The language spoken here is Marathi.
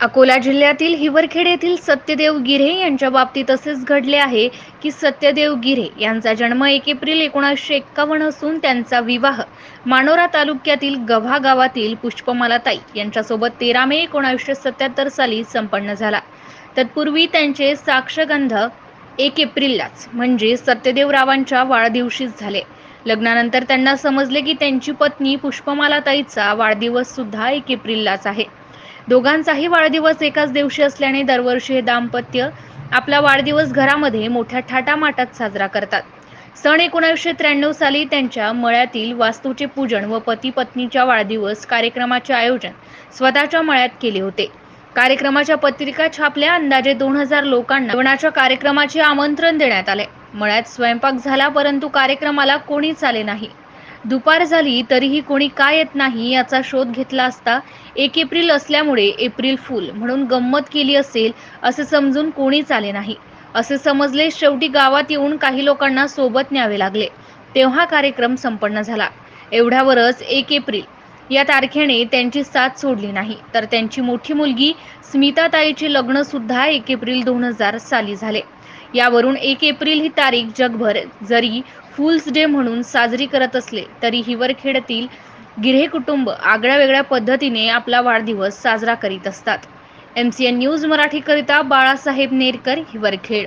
अकोला जिल्ह्यातील हिवरखेड येथील सत्यदेव गिरे यांच्या बाबतीत असेच घडले आहे की सत्यदेव गिरे यांचा जन्म एक एप्रिल एकोणीसशे एक्कावन्न असून त्यांचा विवाह मानोरा तालुक्यातील गव्हा गावातील पुष्पमालाताई यांच्यासोबत तेरा मे एकोणीसशे सत्याहत्तर साली संपन्न झाला. तत्पूर्वी त्यांचे साक्षगंध एक एप्रिललाच म्हणजे सत्यदेवरावांच्या वाढदिवशीच झाले. लग्नानंतर त्यांना समजले की त्यांची पत्नी पुष्पमालाताईचा वाढदिवस सुद्धा एक एप्रिललाच आहे. दोघांचाही वाढदिवस एकाच दिवशी असल्याने दरवर्षी हे दाम्पत्य आपला वाढदिवस घरामध्ये मोठ्या थाटामाटात साजरा करतात. सन एकोणीसशे त्र्याण्णव साली त्यांच्या मळ्यातील वास्तूचे पूजन व पती पत्नीच्या वाढदिवस कार्यक्रमाचे आयोजन स्वतःच्या मळ्यात केले होते. कार्यक्रमाच्या पत्रिका छापल्या अंदाजे दोन हजार लोकांना जेवणाच्या कार्यक्रमाचे आमंत्रण देण्यात आले. मळ्यात स्वयंपाक झाला परंतु कार्यक्रमाला कोणीच आले नाही. दुपार झाली तरीही कोणी का येत नाही याचा शोध घेतला असता एक एप्रिल असल्यामुळे एप्रिल फुल म्हणून गंमत केली असेल असे समजून कोणीच आले नाही. असे समजले शेवटी गावात येऊन काही लोकांना सोबत न्यावे लागले. तेव्हा कार्यक्रम संपन्न झाला. एवढ्यावरच एक एप्रिल. या तारखेने त्यांची साथ सोडली नाही. तर त्यांची मोठी मुलगी स्मिताताईचे लग्न सुद्धा एक एप्रिल दोन हजार साली झाले. यावरून एक एप्रिल ही तारीख जगभर जरी फुल्स डे म्हणून साजरी करत असले तरी हिवरखेडतील गिरे कुटुंब आगळ्या वेगळ्या पद्धतीने आपला वाढदिवस साजरा करीत असतात. एम सी एन न्यूज मराठीकरिता बाळासाहेब नेरकर हिवरखेड